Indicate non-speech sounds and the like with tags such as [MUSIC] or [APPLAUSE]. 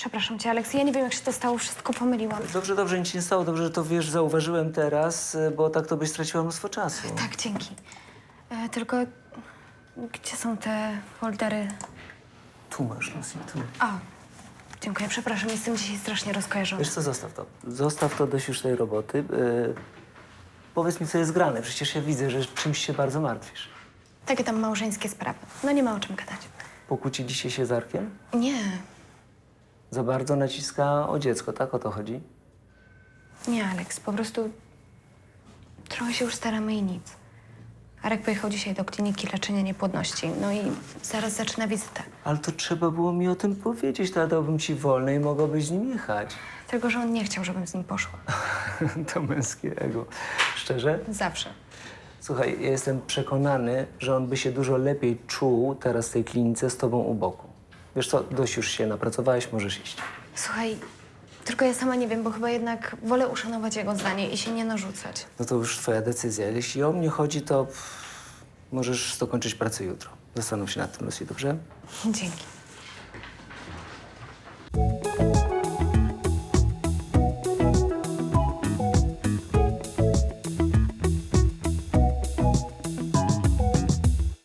Przepraszam cię, Aleks, ja nie wiem, jak się to stało, wszystko pomyliłam. Dobrze, dobrze, nic się nie stało. Dobrze, że to wiesz, zauważyłem teraz, y, bo tak to byś straciła mnóstwo czasu. Tak, dzięki. E, tylko gdzie są te foldery? Tu masz, Lucy, tu. O, dziękuję, przepraszam, jestem dzisiaj strasznie rozkojarzona. Wiesz co, zostaw to. Zostaw to dość już tej roboty. Y, powiedz mi, co jest grane. Przecież ja widzę, że czymś się bardzo martwisz. Takie tam małżeńskie sprawy. No nie ma o czym gadać. Pokłóciliście się z Arkiem? Nie, Za bardzo naciska o dziecko, tak o to chodzi? nie, Aleks, po prostu trochę się już staramy i nic. Arek pojechał dzisiaj do kliniki leczenia niepłodności, no i zaraz zaczyna wizytę. Ale to trzeba było mi o tym powiedzieć, to ja dałbym ci wolne i mogłabyś z nim jechać. Tylko, że on nie chciał, żebym z nim poszła. [LAUGHS] to męskie ego. Szczerze? Zawsze. Słuchaj, ja jestem przekonany, że on by się dużo lepiej czuł teraz w tej klinice z tobą u boku. Wiesz co, dość już się napracowałeś, możesz iść. Słuchaj, tylko ja sama nie wiem, bo chyba jednak wolę uszanować jego zdanie i się nie narzucać. No to już twoja decyzja. Jeśli o mnie chodzi, to pff, możesz dokończyć pracę jutro. Zastanów się nad tym, Lucy, dobrze? [LAUGHS] Dzięki.